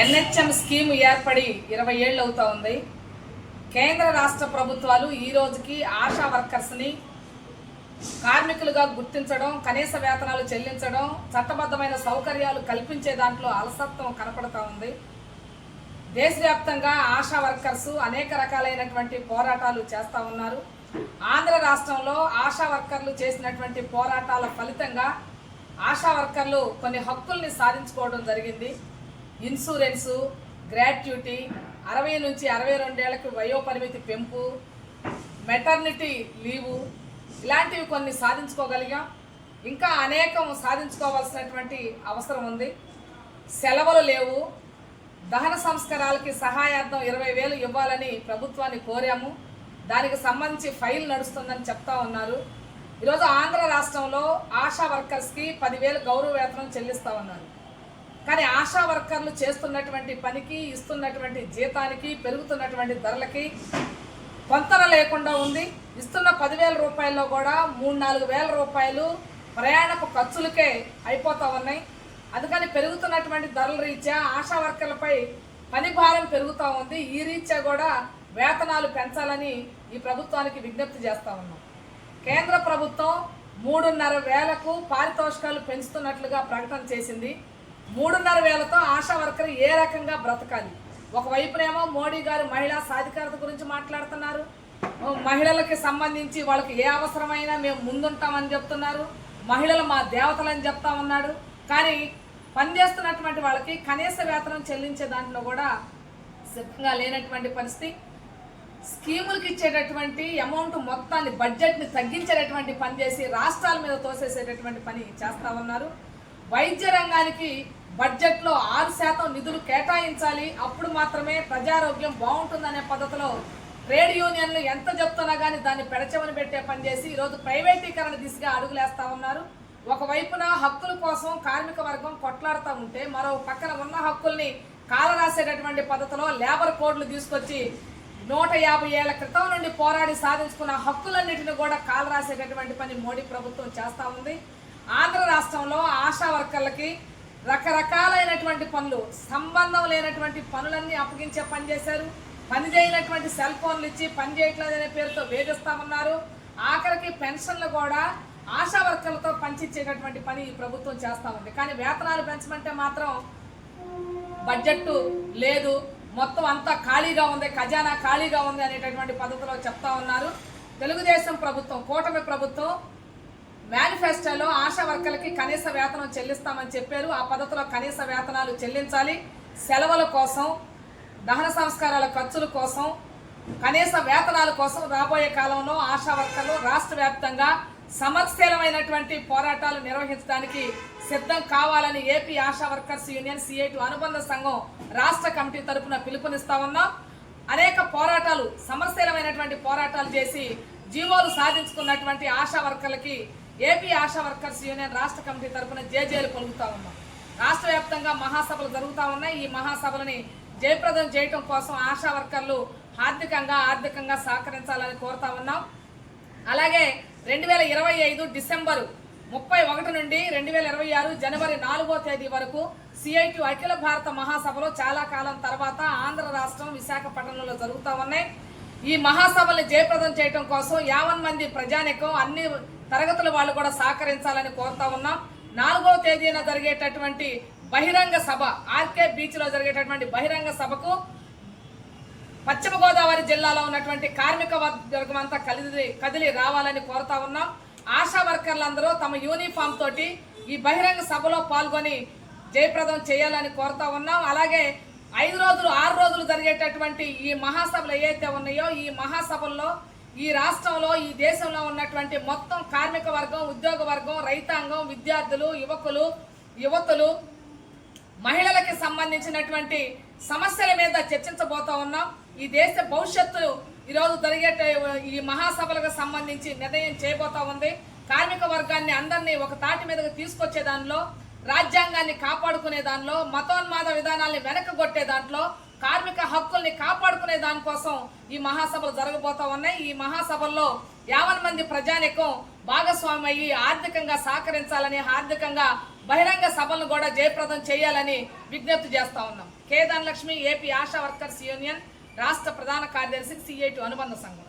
NHM scheme ఏర్పడి ఇరవై ఏళ్ళు అవుతా ఉంది. కేంద్ర రాష్ట్ర ప్రభుత్వాలు ఈ రోజుకి ఆశా వర్కర్స్ని కార్మికులుగా గుర్తించడం కనీస వేతనాలు చెల్లించడం చట్టబద్ధమైన సౌకర్యాలు కల్పించే దాంట్లో అలసత్వం కనపడతా ఉంది. దేశవ్యాప్తంగా ఆశా వర్కర్స్ అనేక రకాలైనటువంటి పోరాటాలు చేస్తూ ఉన్నారు. ఆంధ్ర రాష్ట్రంలో ఆశా వర్కర్లు చేసినటువంటి పోరాటాల ఫలితంగా ఆశా వర్కర్లు కొన్ని హక్కుల్ని సాధించుకోవడం జరిగింది. ఇన్సూరెన్సు గ్రాట్యుటీ అరవై నుంచి అరవై రెండేళ్ళకు వయోపరిమితి పెంపు మెటర్నిటీ లీవు ఇలాంటివి కొన్ని సాధించుకోగలిగాం. ఇంకా అనేకం సాధించుకోవాల్సినటువంటి అవసరం ఉంది. సెలవులు లేవు. దహన సంస్కారాలకి సహాయార్థం ఇరవై వేలు ఇవ్వాలని ప్రభుత్వాన్ని కోరాము. దానికి సంబంధించి ఫైల్ నడుస్తుందని చెప్తా ఉన్నారు. ఈరోజు ఆంధ్ర రాష్ట్రంలో ఆశా వర్కర్స్కి పదివేలు గౌరవ వేతనం చెల్లిస్తా ఉన్నారు. కానీ ఆశా వర్కర్లు చేస్తున్నటువంటి పనికి ఇస్తున్నటువంటి జీతానికి పెరుగుతున్నటువంటి ధరలకి పొంతన లేకుండా ఉంది. ఇస్తున్న పదివేల రూపాయల్లో కూడా మూడు నాలుగు వేల రూపాయలు ప్రయాణపు ఖర్చులకే అయిపోతూ ఉన్నాయి. అందుకని పెరుగుతున్నటువంటి ధరల రీత్యా ఆశా వర్కర్లపై పని భారం పెరుగుతూ ఉంది. ఈ రీత్యా కూడా వేతనాలు పెంచాలని ఈ ప్రభుత్వానికి విజ్ఞప్తి చేస్తూ ఉన్నాం. కేంద్ర ప్రభుత్వం మూడున్నర వేలకు పారితోషికాలు పెంచుతున్నట్లుగా ప్రకటన చేసింది. మూడున్నర వేలతో ఆశా వర్కర్ ఏ రకంగా బ్రతకాలి? ఒకవైపునేమో మోడీ గారు మహిళా సాధికారత గురించి మాట్లాడుతున్నారు. మహిళలకి సంబంధించి వాళ్ళకి ఏ అవసరమైనా మేము ముందుంటామని చెప్తున్నారు. మహిళలు మా దేవతలని చెప్తా ఉన్నాడు కానీ పనిచేస్తున్నటువంటి వాళ్ళకి కనీస వేతనం చెల్లించే దాంట్లో కూడా సిద్ధంగా లేనటువంటి పరిస్థితి. స్కీములకి ఇచ్చేటటువంటి అమౌంట్ మొత్తాన్ని బడ్జెట్ని తగ్గించేటటువంటి పని చేసి రాష్ట్రాల మీద తోసేసేటటువంటి పని చేస్తా ఉన్నారు. వైద్య రంగానికి బడ్జెట్లో ఆరు శాతం నిధులు కేటాయించాలి. అప్పుడు మాత్రమే ప్రజారోగ్యం బాగుంటుందనే పద్ధతిలో ట్రేడ్ యూనియన్లు ఎంత చెప్తున్నా కానీ దాన్ని పెడచమని పెట్టే పని చేసి ఈరోజు ప్రైవేటీకరణ దిశగా అడుగులేస్తా ఉన్నారు. ఒకవైపున హక్కుల కోసం కార్మిక వర్గం కొట్లాడుతూ ఉంటే మరో పక్కన ఉన్న హక్కుల్ని కాలరాసేటటువంటి పద్ధతిలో లేబర్ కోడ్లు తీసుకొచ్చి నూట యాభై ఏళ్ళ క్రితం నుండి పోరాడి సాధించుకున్న హక్కులన్నింటిని కూడా కాలరాసేటటువంటి పని మోడీ ప్రభుత్వం చేస్తూ ఉంది. ఆంధ్ర రాష్ట్రంలో ఆశా వర్కర్లకి రకరకాలైనటువంటి పనులు సంబంధం లేనటువంటి పనులన్నీ అప్పగించే పని చేశారు. పని చేయనటువంటి సెల్ ఫోన్లు ఇచ్చి పని చేయట్లేదనే పేరుతో వేధిస్తామన్నారు. ఆఖరికి పెన్షన్లు కూడా ఆశా వర్కర్లతో పంచిచ్చేటటువంటి పని ఈ ప్రభుత్వం చేస్తా ఉంది. కానీ వేతనాలు పెంచమంటే మాత్రం బడ్జెట్ లేదు. మొత్తం అంతా ఖాళీగా ఉంది ఖజానా ఖాళీగా ఉంది అనేటటువంటి పద్ధతిలో చెప్తా ఉన్నారు. తెలుగుదేశం ప్రభుత్వం కూటమి ప్రభుత్వం మేనిఫెస్టోలో ఆశా వర్కర్లకి కనీస వేతనం చెల్లిస్తామని చెప్పారు. ఆ పద్ధతిలో కనీస వేతనాలు చెల్లించాలి. సెలవుల కోసం దహన సంస్కారాల ఖర్చుల కోసం కనీస వేతనాల కోసం రాబోయే కాలంలో ఆశా వర్కర్లు రాష్ట్ర వ్యాప్తంగా సమస్యలమైనటువంటి పోరాటాలు నిర్వహించడానికి సిద్ధం కావాలని AP ASHA workers union CIT అనుబంధ సంఘం రాష్ట్ర కమిటీ తరపున పిలుపునిస్తా ఉన్నాం. అనేక పోరాటాలు సమస్యలమైనటువంటి పోరాటాలు చేసి జీవోలు సాధించుకున్నటువంటి ఆశా వర్కర్లకి ఏపీ ఆశా వర్కర్స్ యూనియన్ రాష్ట్ర కమిటీ తరపున జేజేలు పలుకుతా ఉన్నాం. రాష్ట్ర వ్యాప్తంగా మహాసభలు జరుగుతూ ఉన్నాయి. ఈ మహాసభలని జయప్రదం చేయటం కోసం ఆశా వర్కర్లు ఆర్థికంగా ఆర్థికంగా సహకరించాలని కోరుతా ఉన్నాం. అలాగే రెండు వేల ఇరవై ఐదు డిసెంబరు ముప్పై ఒకటి నుండి రెండు వేల ఇరవై ఆరు జనవరి నాలుగో తేదీ వరకు సిఐటి అఖిల భారత మహాసభలో చాలా కాలం తర్వాత ఆంధ్ర రాష్ట్రం విశాఖపట్నంలో జరుగుతూ ఉన్నాయి. ఈ మహాసభలు జయప్రదం చేయడం కోసం యావన్ మంది ప్రజానికం అన్ని తరగతుల వాళ్ళు కూడా సహకరించాలని కోరుతా ఉన్నాం. నాలుగో తేదీన జరిగేటటువంటి బహిరంగ సభ ఆర్కే బీచ్లో జరిగేటటువంటి బహిరంగ సభకు పశ్చిమ గోదావరి జిల్లాలో ఉన్నటువంటి కార్మిక వర్గం అంతా కదిలి కదిలి రావాలని కోరుతా ఉన్నాం. ఆశా వర్కర్లందరూ తమ యూనిఫామ్ తోటి ఈ బహిరంగ సభలో పాల్గొని జయప్రదం చేయాలని కోరుతా ఉన్నాం. అలాగే ఐదు రోజులు ఆరు రోజులు జరిగేటటువంటి ఈ మహాసభలు ఏవైతే ఉన్నాయో ఈ మహాసభల్లో ఈ రాష్ట్రంలో ఈ దేశంలో ఉన్నటువంటి మొత్తం కార్మిక వర్గం ఉద్యోగ వర్గం రైతాంగం విద్యార్థులు యువకులు యువతులు మహిళలకి సంబంధించినటువంటి సమస్యల మీద చర్చించబోతా ఉన్నాం. ఈ దేశ భవిష్యత్తు ఈరోజు జరిగే ఈ మహాసభలకు సంబంధించి నిర్ణయం చేయబోతా ఉంది. కార్మిక వర్గాన్ని అందరినీ ఒక తాటి మీదకి తీసుకొచ్చే దానిలో రాజ్యాంగాన్ని కాపాడుకునే దానిలో మతోన్మాద విధానాల్ని వెనకగొట్టే దాంట్లో కార్మిక హక్కుల్ని కాపాడుకునే దానికోసం ఈ మహాసభలు జరగబోతా ఉన్నాయి. ఈ మహాసభల్లో యావన్ మంది ప్రజానికం భాగస్వామి అయ్యి ఆర్థికంగా సహకరించాలని ఆర్థికంగా బహిరంగ సభలను కూడా జయప్రదం చేయాలని విజ్ఞప్తి చేస్తా ఉన్నాం. కేదాన్ Lakshmi AP ASHA workers union రాష్ట్ర ప్రధాన కార్యదర్శి సిఐటి అనుబంధ సంఘం.